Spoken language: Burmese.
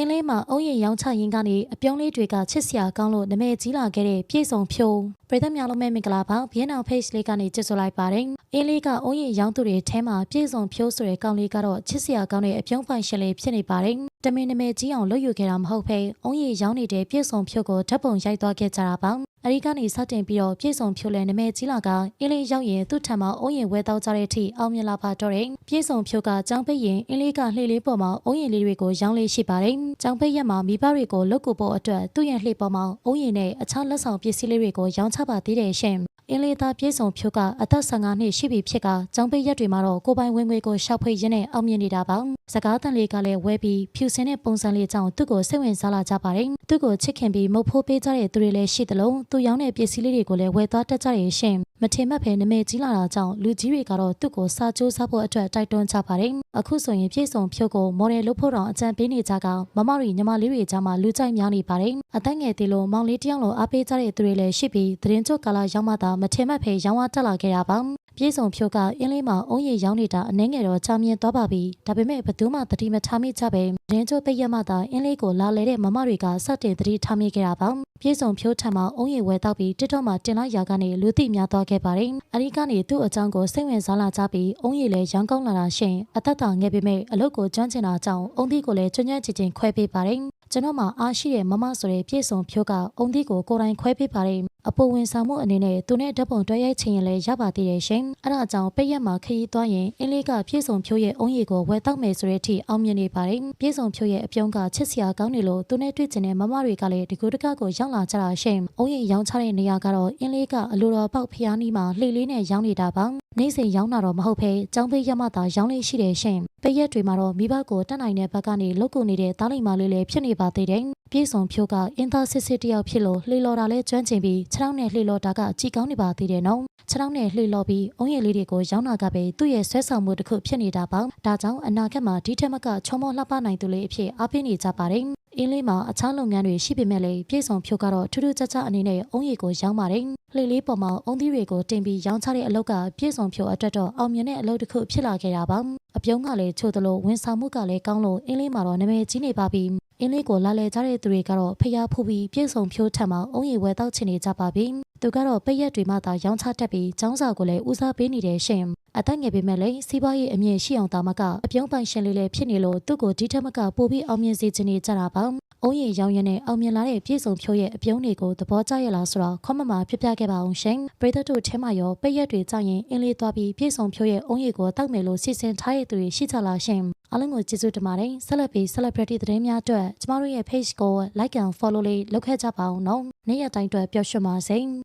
အင်းလေးမှာအုံးရင်ရောင်းချရင်းကနေအပြုံးလေးတွေကချစ်စရာကောင်းလို့နာမည်ကြီးလာခဲ့တဲ့ပြေဆုံးဖြိုးပရိသတ်များလုံးမဲ့မင်္ဂလာပါဘီယန်အောင် page လေးကနေကြည့်ဆိုလိုက်ပါတယ်အင်းလေးကအုံးရင်ရောင်းသူတွေထဲမှာပြေဆုံးဖြိုးဆိုတဲ့ကောင်လေးကတော့ချစ်စရာကောင်းတဲ့အပြုံးပိုင်ရှင်လေးဖြစ်နေပါတယ်တမင်နာမည်ကြီးအောင်လုပ်ယူခဲ့တာမဟုတ်ဘဲအုံးရင်ရောင်းနေတဲ့ပြေဆုံးဖြိုးကိုဓာတ်ပုံရိုက်သွားခဲ့ကြတာပါ အဲဒီကနေစတင်ပြီးတော့ပြည်စုံဖြိုလဲနမဲကြီးလာကအင်းလေးရောက်ရင်သူ့ထံမှာအုံးရင်ဝဲတောက်ကြတဲ့အထိအောင်မြင်လာပါတော့တယ်။ပြည်စုံဖြိုကចောင်းပိတ်ရင်အင်းလေးကလှေလေးပေါ်မှာအုံးရင်လေးတွေကိုရောင်းလေးရှိပါတယ်။ចောင်းပိတ်ရက်မှာမိဘတွေကိုလုတ်ကူဖို့အတွက်သူ့ရဲ့လှေပေါ်မှာအုံးရင်နဲ့အခြားလက်ဆောင်ပစ္စည်းလေးတွေကိုရောင်းချပါသေးတယ်ရှင်။အင်းလေးသားပြည်စုံဖြိုကအသက်15နှစ်ရှိပြီဖြစ်ကကျောင်းပိတ်ရက်တွေမှာတော့ကိုပိုင်ဝင်ငွေကိုရှောက်ဖွေရင်းနဲ့အောင်မြင်နေတာပါ။စကားတန်လေးကလည်းဝဲပြီးဖြူစင်တဲ့ပုံစံလေးကြောင့်သူ့ကိုစိတ်ဝင်စားလာကြပါတယ်။သူ့ကိုချစ်ခင်ပြီးမုတ်ဖိုးပေးကြတဲ့သူတွေလည်းရှိသလိုသူရောင်းတဲ့ပစ္စည်းလေးတွေကိုလည်းဝယ်သွားတတ်ကြရဲ့ရှင်မထင်မှတ်ဖဲနမဲကြီးလာတာကြောင့်လူကြီးတွေကတော့သူ့ကိုစာကြိုးစားဖို့အတွက်တိုက်တွန်းကြပါတယ်အခုဆိုရင်ပြေဆုံးဖြုတ်ကိုမော်ဒယ်လုပ်ဖို့တော့အကြံပေးနေကြကမမရီညီမလေးတွေကြားမှာလူကြိုက်များနေပါတယ်အသက်ငယ်သေးလို့မောင်လေးတယောက်လိုအားပေးကြတဲ့သူတွေလည်းရှိပြီးသတင်းကြိုကာလာရောက်မှသာမထင်မှတ်ဖဲရောင်းဝတက်လာခဲ့တာပါ ပြေဆုံးဖြိုးကအင်းလေးမှာအုံးရည်ရောင်းနေတာအနှဲငယ်တော့ချာမြင်သွားပါပြီဒါပေမဲ့ဘသူမှသတိမထားမိကြပဲရင်းကျိုးပိတ်ရမှသာအင်းလေးကိုလာလဲတဲ့မမတွေကစတင်သတိထားမိခဲ့တာပါပြေဆုံးဖြိုးထံမှာအုံးရည်ဝဲတောက်ပြီးတစ်တော့မှတင်လိုက်ရာကနေလူသိများသွားခဲ့ပါတယ်အရီကနေသူ့အကြောင်းကိုစိတ်ဝင်စားလာကြပြီးအုံးရည်လည်းရောင်းကောင်းလာတာရှင်အသက်တာငယ်ပေမဲ့အလုပ်ကိုကျွမ်းကျင်တာကြောင့်အုံးသီးကိုလည်းကျွမ်းကျွမ်းကျင်ကျင်ခွဲပေးပါတယ်ကျွန်တော်မှအားရှိတဲ့မမဆိုတဲ့ပြေဆုံးဖြိုးကအုံသီးကိုကိုယ်တိုင်ခွဲပေးပါတယ် အပေါ်ဝင်ဆောင်မှုအနေနဲ့သူနဲ့ဓာတ်ပုံတွဲရိုက်ချင်ရင်လည်းရပါသေးတယ်ရှင်အဲ့ဒါကြောင့်ပိတ်ရက်မှာခရီးသွားရင်အင်းလေးကပြေဆုံးဖြိုးရဲ့အုံးရည်ကိုဝယ်တောက်မယ်ဆိုတဲ့အထိအောင်မြင်နေပါတယ်ပြေဆုံးဖြိုးရဲ့အပြုံးကချစ်စရာကောင်းနေလို့သူနဲ့တွေ့ကျင်တဲ့မမတွေကလည်းဒီကူတကကိုရောက်လာကြတာရှင်အုံးရည်ရောင်းချတဲ့နေရာကတော့အင်းလေးကအလိုတော်ပေါက်ဖျားနီးမှာလှေလေးနဲ့ရောင်းနေတာပါနေ့စဉ်ရောင်းတာတော့မဟုတ်ဘဲကျောင်းပိတ်ရမှသာရောင်းလေးရှိတယ်ရှင်ပိတ်ရက်တွေမှာတော့မိဘကိုတက်နိုင်တဲ့ဘက်ကနေလုတ်ကုန်နေတဲ့တားလိမ်မလေးလည်းဖြစ်နေပါသေးတယ်ပြေဆုံးဖြိုးကအင်းသားစစ်စစ်တယောက်ဖြစ်လို့လှေလော်တာလဲကျွမ်းကျင်ပြီးခြေထောက်နဲ့လှေလော်တာကကြည်ကောင်းနေပါသေးတယ်နော်ခြေထောက်နဲ့လှေလော်ပြီးအုံးရည်လေးတွေကိုရောင်းတာကပဲသူ့ရဲ့ဆွဲဆောင်မှုတစ်ခုဖြစ်နေတာပါဒါကြောင့်အနာဂတ်မှာဒီထက်မကချုံမောလှပနိုင်သူလေးအဖြစ်အားပေးနေကြပါတယ် အင်းလေးမှာအခြားလုပ်ငန်းတွေရှိပေမဲ့လည်းပြေဆုံးဖြိုးကတော့ထူးထူးခြားခြားအနေနဲ့အုံးရည်ကိုရောင်းပါတယ်လှေလေးပေါ်မှာအုံသီးတွေကိုတင်ပြီးရောင်းချတဲ့အလုပ်ကပြေဆုံးဖြိုးအတွက်တော့အောင်မြင်တဲ့အလုပ်တစ်ခုဖြစ်လာခဲ့တာပါအပြုံးကလည်းချို့သလိုဝန်ဆောင်မှုကလည်းကောင်းလို့အင်းလေးမှာတော့နာမည်ကြီးနေပါပြီအင်းလေးကိုလာလေကြတဲ့သူတွေကတော့ဖျားဖူးပြီးပြေဆုံးဖြိုးထက်မှာအုံရည်ဝဲတောက်ချင်နေကြပါပြီ သူကတော့ပိတ်ရက်တွေမှသာရောင်းချတတ်ပြီးចောင်းစာကိုလည်းဦးစားပေးနေတဲ့ရှင်အသက်ငယ်ပေမဲ့လည်းစီးပွားရေးအမြင်ရှိအောင်တာမကအပြုံးပိုင်ရှင်လေးလည်းဖြစ်နေလို့သူ့ကိုဒီထက်မကပိုပြီးအောင်မြင်စေချင်နေကြတာပါအုံးရည်ရောင်းရနဲ့အောင်မြင်လာတဲ့ပြည်စုံဖြိုးရဲ့အပြုံးတွေကိုသဘောကျရလားဆိုတော့ခွန်မမပြပြခဲ့ပါအောင်ရှင်ပရိသတ်တို့ထဲမှာရောပိတ်ရက်တွေကြောင့်ရင်အင်းလေးသွားပြီးပြည်စုံဖြိုးရဲ့အုံးရည်ကိုတောက်မယ်လို့စီစဉ်ထားရတဲ့သူတွေရှိကြလားရှင်အားလုံးကိုကျေးဇူးတင်ပါတယ်ဆက်လက်ပြီး celebrity သတင်းများအတွက်ကျမတို့ရဲ့ page ကို like and follow လေးလုပ်ခဲ့ကြပါအောင်နော်နေ့ရက်တိုင်းအတွက်ပျော်ရွှင်ပါစေ